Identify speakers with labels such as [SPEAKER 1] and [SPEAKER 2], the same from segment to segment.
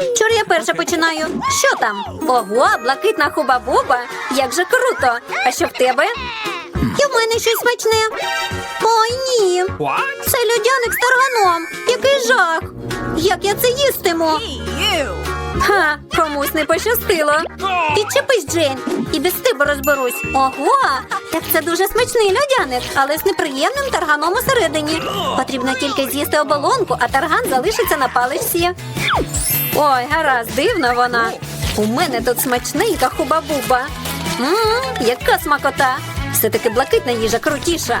[SPEAKER 1] Чор я перша починаю. Що там? Ого, блакитна хуба-буба. Як же круто. А що в тебе? І в мене щось смачне. Ой, ні. Це льодяник з тарганом. Який жах. Як я це їстиму? Ха, комусь не пощастило. Відчепись, Джейн, і без тебе розберусь. Ого, так це дуже смачний льодяник, але з неприємним тарганом усередині. Потрібно тільки з'їсти оболонку, а тарган залишиться на паличці. Ой, гаразд, дивна вона. У мене тут смачненька хуба-буба. Ммм, яка смакота. Все-таки блакитна їжа крутіша.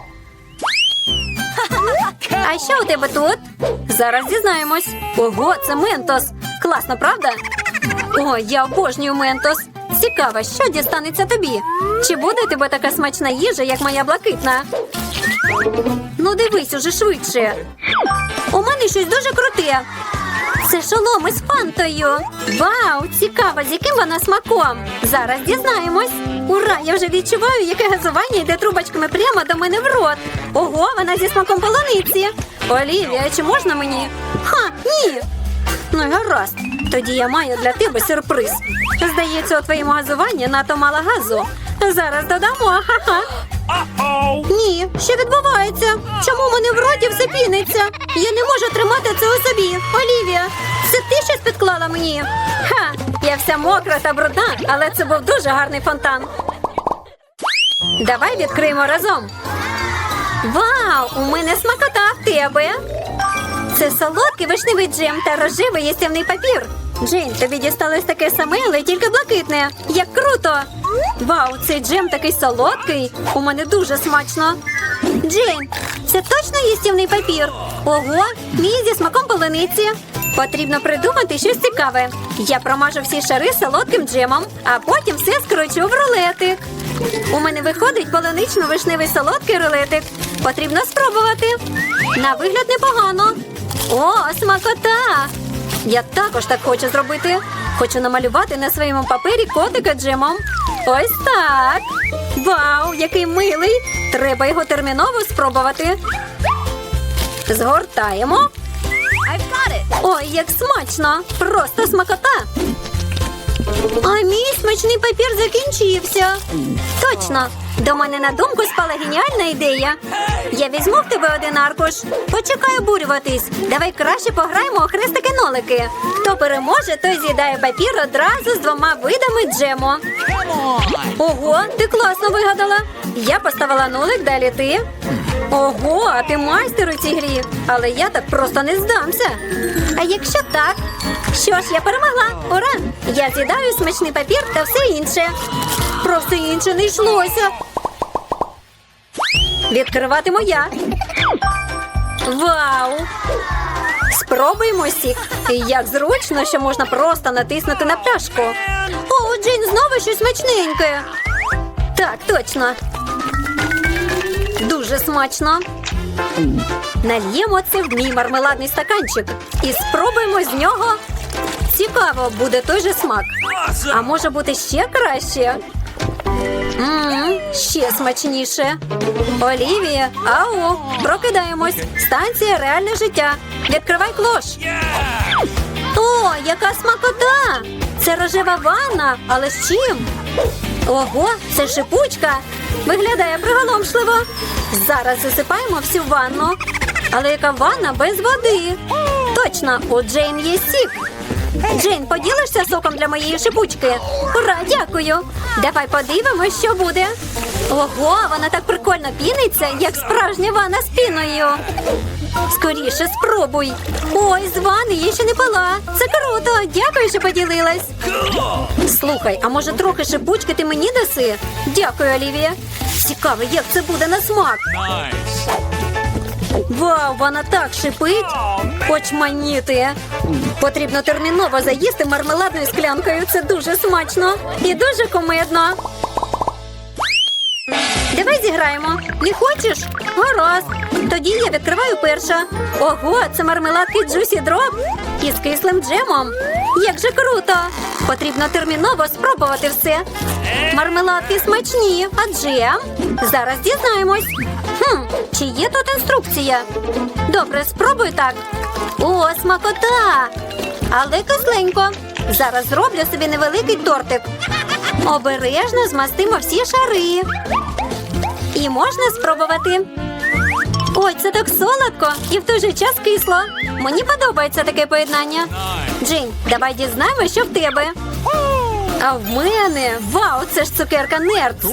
[SPEAKER 1] А що у тебе тут? Зараз дізнаємось. Ого, це ментос. Класно, правда? О, я обожнюю ментос. Цікаво, що дістанеться тобі? Чи буде тебе така смачна їжа, як моя блакитна? Ну, дивись уже швидше. У мене щось дуже круте. Це шолом із фантою. Вау, цікаво, з яким вона смаком. Зараз дізнаємось. Ура! Я вже відчуваю, яке газування йде трубочками прямо до мене в рот. Ого, вона зі смаком полуниці. Олівія, чи можна мені? Ха, ні. Ну гаразд. Тоді я маю для тебе сюрприз. Здається, у твоєму газуванні надто мало газу. Зараз додамо, ха-ха. Ні, що відбувається? Чому в мене в роті все піниться? Я не можу тримати це у собі. Олівія, це ти щось підклала мені? Ха, я вся мокра та брудна, але це був дуже гарний фонтан. Давай відкриємо разом. Вау, у мене смакота в тебе. Це солодкий вишневий джем та рожевий їстівний папір. Джейн, тобі дісталось таке саме, але тільки блакитне. Як круто! Вау, цей джем такий солодкий. У мене дуже смачно. Джейн, це точно їстівний папір? Ого, мій зі смаком полуниці. Потрібно придумати щось цікаве. Я промажу всі шари солодким джемом, а потім все скручу в рулетик. У мене виходить полунично-вишневий солодкий рулетик. Потрібно спробувати. На вигляд непогано. О, смакота! Я також так хочу зробити. Хочу намалювати на своєму папері котика Джимом. Ось так. Вау, який милий! Треба його терміново спробувати. Згортаємо. Ой, як смачно! Просто смакота. А мій смачний папір закінчився. Точно. До мене на думку спала геніальна ідея. Я візьму в тебе один аркуш. Почекай обурюватись. Давай краще пограємо у хрестики-нолики. Хто переможе, той з'їдає папір одразу з двома видами джему. Ого, ти класно вигадала. Я поставила нулик, далі ти. Ого, а ти майстер у цій грі. Але я так просто не здамся. А якщо так? Що ж, я перемогла. Ура! Я з'їдаю смачний папір та все інше. Про все інше не йшлося. Відкриватиму я. Вау! Спробуємо сік. І Як зручно, що можна просто натиснути на пляшку. О, Джин, знову щось смачненьке. Так, точно. Дуже смачно. Нальємо це в мій мармеладний стаканчик і спробуємо з нього Цікаво, буде той же смак. А може бути ще краще? Ммм, ще смачніше. Олівія, ау, прокидаємось. Станція реальне життя. Відкривай клош. О, яка смакота! Це рожева ванна, але з чим? Ого, це шипучка. Виглядає приголомшливо. Зараз засипаємо всю ванну. Але яка ванна без води? Точно, у Джейн є сік. Джейн, поділишся соком для моєї шипучки? Ура, дякую. Давай подивимось, що буде. Ого, вона так прикольно піниться, як справжня ванна з піною. Скоріше спробуй. Ой, з ванни я ще не пила. Це круто. Дякую, що поділилась. Слухай, а може трохи шипучки ти мені даси? Дякую, Олівія. Цікаво, як це буде на смак. Вау, вона так шипить. Хоч маніти. Потрібно терміново заїсти мармеладною склянкою. Це дуже смачно і дуже комедно. Давай зіграємо. Не хочеш? Гаразд. Тоді я відкриваю перша. Ого, це мармеладки Juicy Drop із кислим джемом. Як же круто! Потрібно терміново спробувати все. Мармеладки смачні, а джем? Зараз дізнаємось. Хм, чи є тут інструкція? Добре, спробуй так. О, смакота! Але кисленько. Зараз зроблю собі невеликий тортик. Обережно змастимо всі шари. І можна спробувати. Ой, це так солодко і в той же час кисло. Мені подобається таке поєднання. Джейн, давай дізнаємося, що в тебе. А в мене вау, це ж цукерка Нерц.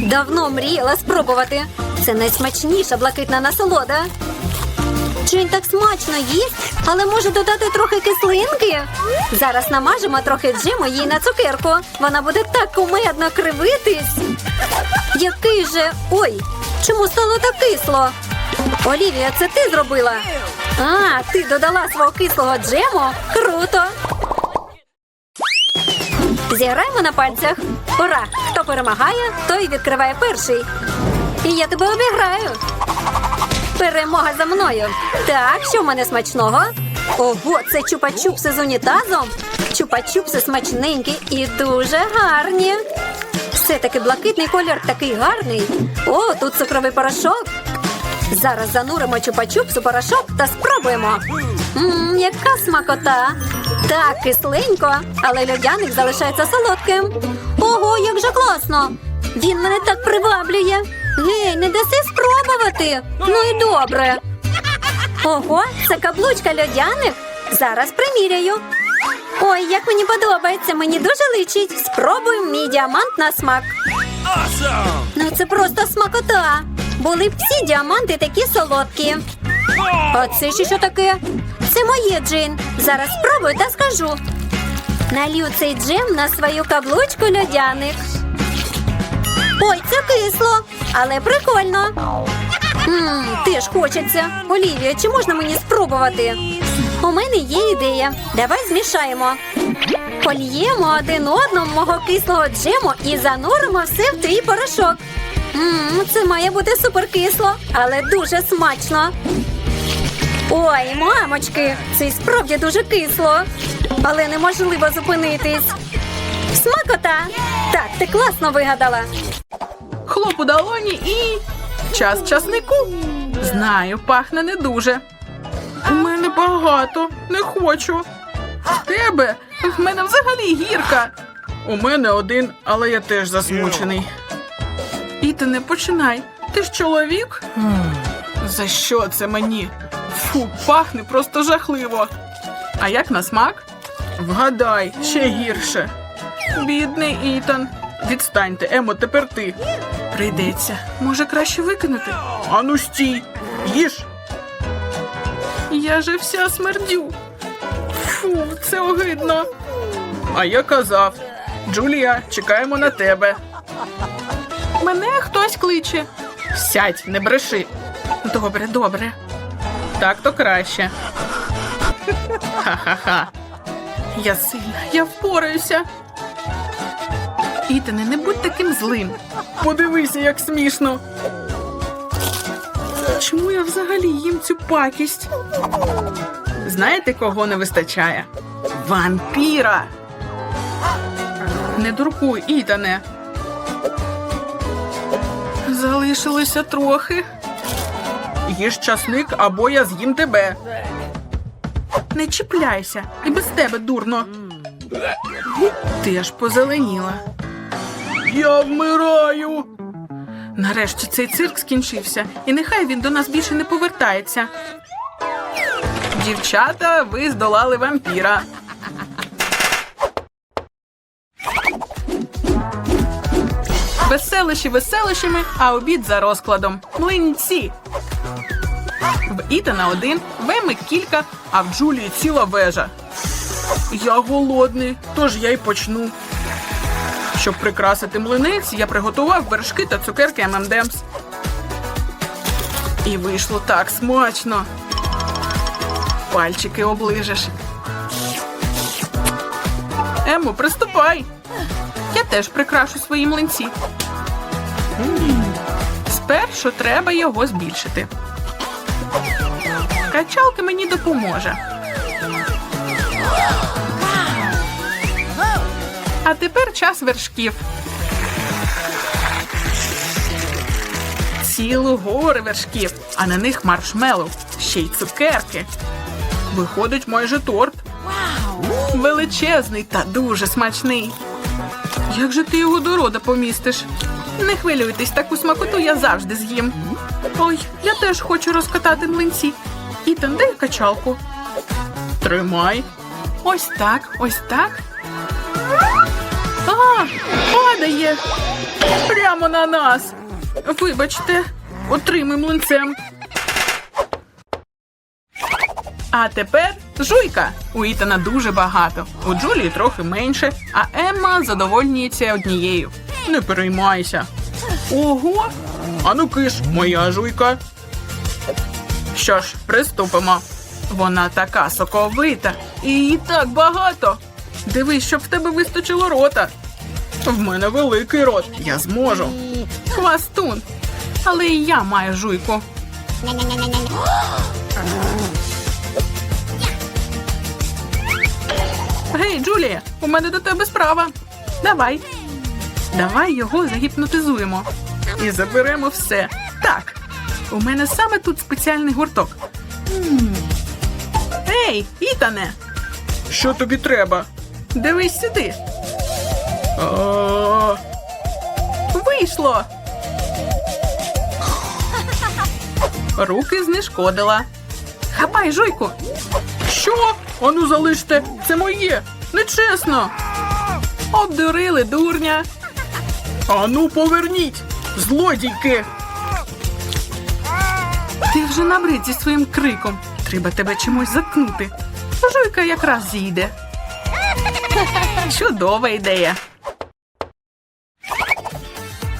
[SPEAKER 1] Давно мріяла спробувати. Це найсмачніша блакитна насолода. Джейн так смачно їсть, але може додати трохи кислинки. Зараз намажемо трохи джему їй на цукерку. Вона буде так кумедно кривитись. Який же. Ой, чому стало так кисло? Олівія, це ти зробила? А, ти додала свого кислого джему? Круто! Зіграємо на пальцях. Ура! Хто перемагає, той відкриває перший. І я тебе обіграю. Перемога за мною. Так, що в мене смачного? Ого, це чупа-чупси з унітазом. Чупа-чупси смачненькі і дуже гарні. Все-таки блакитний колір такий гарний. О, тут цукровий порошок. Зараз зануримо чупа-чупс у порошок та спробуємо. Ммм, яка смакота. Так, кисленько, але льодяник залишається солодким. Ого, як же класно! Він мене так приваблює. Гей, не даси спробувати. Ну і добре. Ого, це каблучка льодяник. Зараз приміряю. Ой, як мені подобається, мені дуже личить. Спробуємо мій діамант на смак.
[SPEAKER 2] Awesome.
[SPEAKER 1] Ну це просто смакота. Були б всі діаманти такі солодкі. А це ще що таке? Це моє джин. Зараз спробую та скажу. Налью цей джем на свою каблучку льодяник. Ой, це кисло, але прикольно. Ммм, теж хочеться. Олівія, чи можна мені спробувати? У мене є ідея. Давай змішаємо. Польємо один одному мого кислого джему і зануримо все в твій порошок. Ммм, це має бути суперкисло, але дуже смачно. Ой, мамочки, це справді дуже кисло, але неможливо зупинитись. Смакота! Так, ти класно вигадала.
[SPEAKER 3] Хлоп у долоні і. Час часнику. Знаю, пахне не дуже. У мене багато, не хочу. В тебе? В мене взагалі гірка. У мене один, але я теж засмучений. І ти не починай. Ти ж чоловік? За що це мені? Фу, пахне просто жахливо. А як на смак? Вгадай, ще гірше. Бідний Ітан. Відстаньте, Емо, тепер ти. Прийдеться. Може, краще викинути? Ану стій. Їж. Я же вся смердю. Фу, це огидно. А я казав. Джулія, чекаємо на тебе. Мене хтось кличе. Сядь, не бреши. Добре, добре. Так то краще. Ха-ха-ха. Я сильна, я впораюся. Ітане, не будь таким злим. Подивися, як смішно. Чому я взагалі їм цю пакість? Знаєте, кого не вистачає? Вампіра. Не дуркуй, Ітане. Залишилося трохи. Їж часник, або я з'їм тебе. Не чіпляйся, і без тебе дурно. Ти аж позеленіла. Я вмираю. Нарешті цей цирк скінчився, і нехай він до нас більше не повертається. Дівчата, ви здолали вампіра. Веселищі веселищами, а обід за розкладом. Млинці. В Ітана один, в Еми кілька, а в Джулії ціла вежа. Я голодний, тож я й почну. Щоб прикрасити млинець, я приготував вершки та цукерки M&M's. І вийшло так смачно. Пальчики оближеш. Емо, приступай. Я теж прикрашу свої млинці. Спершу треба його збільшити. Качалка мені допоможе. А тепер час вершків. Цілу гори вершків, а на них маршмеллоу, ще й цукерки. Виходить майже торт. Величезний та дуже смачний. Як же ти його до рода помістиш? Не хвилюйтесь, таку смакоту я завжди з'їм. Ой, я теж хочу розкатати млинці. Ітан, дай качалку. Тримай. Ось так, ось так. А, падає. Прямо на нас. Вибачте, отримай млинцем. А тепер жуйка. У Ітана дуже багато. У Джулії трохи менше, а Емма задовольнюється однією. Не переймайся. Ого. Ану киш, моя жуйка. Що ж, приступимо. Вона така соковита, і її так багато. Дивись, щоб в тебе вистачило рота. В мене великий рот. Я зможу. Хвастун. Але і я маю жуйку. Гей, Джулія, у мене до тебе справа. Давай. Давай його загіпнотизуємо. І заберемо все. Так. У мене саме тут спеціальний гурток. Ей, Ітане! Що тобі треба? Дивись сюди. Вийшло. Руки знешкодила. Хапай, жуйку. Що? Ану залиште, це моє. Нечесно. Обдурили дурня. Ану, поверніть, злодійки. Ти вже набрид зі своїм криком. Треба тебе чимось заткнути. Жуйка якраз зійде. Чудова ідея.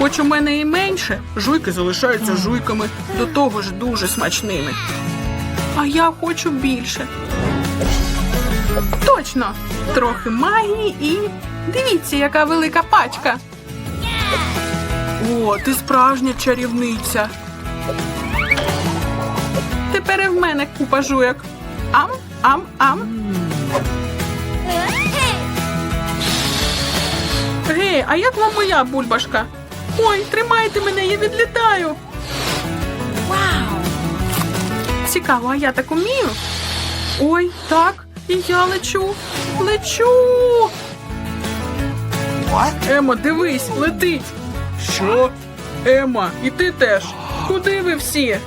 [SPEAKER 3] Хоч у мене і менше, жуйки залишаються жуйками, до того ж дуже смачними. А я хочу більше. Точно! Трохи магії і. Дивіться, яка велика пачка. О, ти справжня чарівниця. Тепер і в мене купа жуйок. Ам, ам, ам. Гей, а як вам моя бульбашка? Ой, тримайте мене, я відлітаю. Вау! Цікаво, а я так умію? Ой, так, і я лечу. Лечу. Ема, дивись, летить. Що? Ема, і ти теж. Куди ви всі?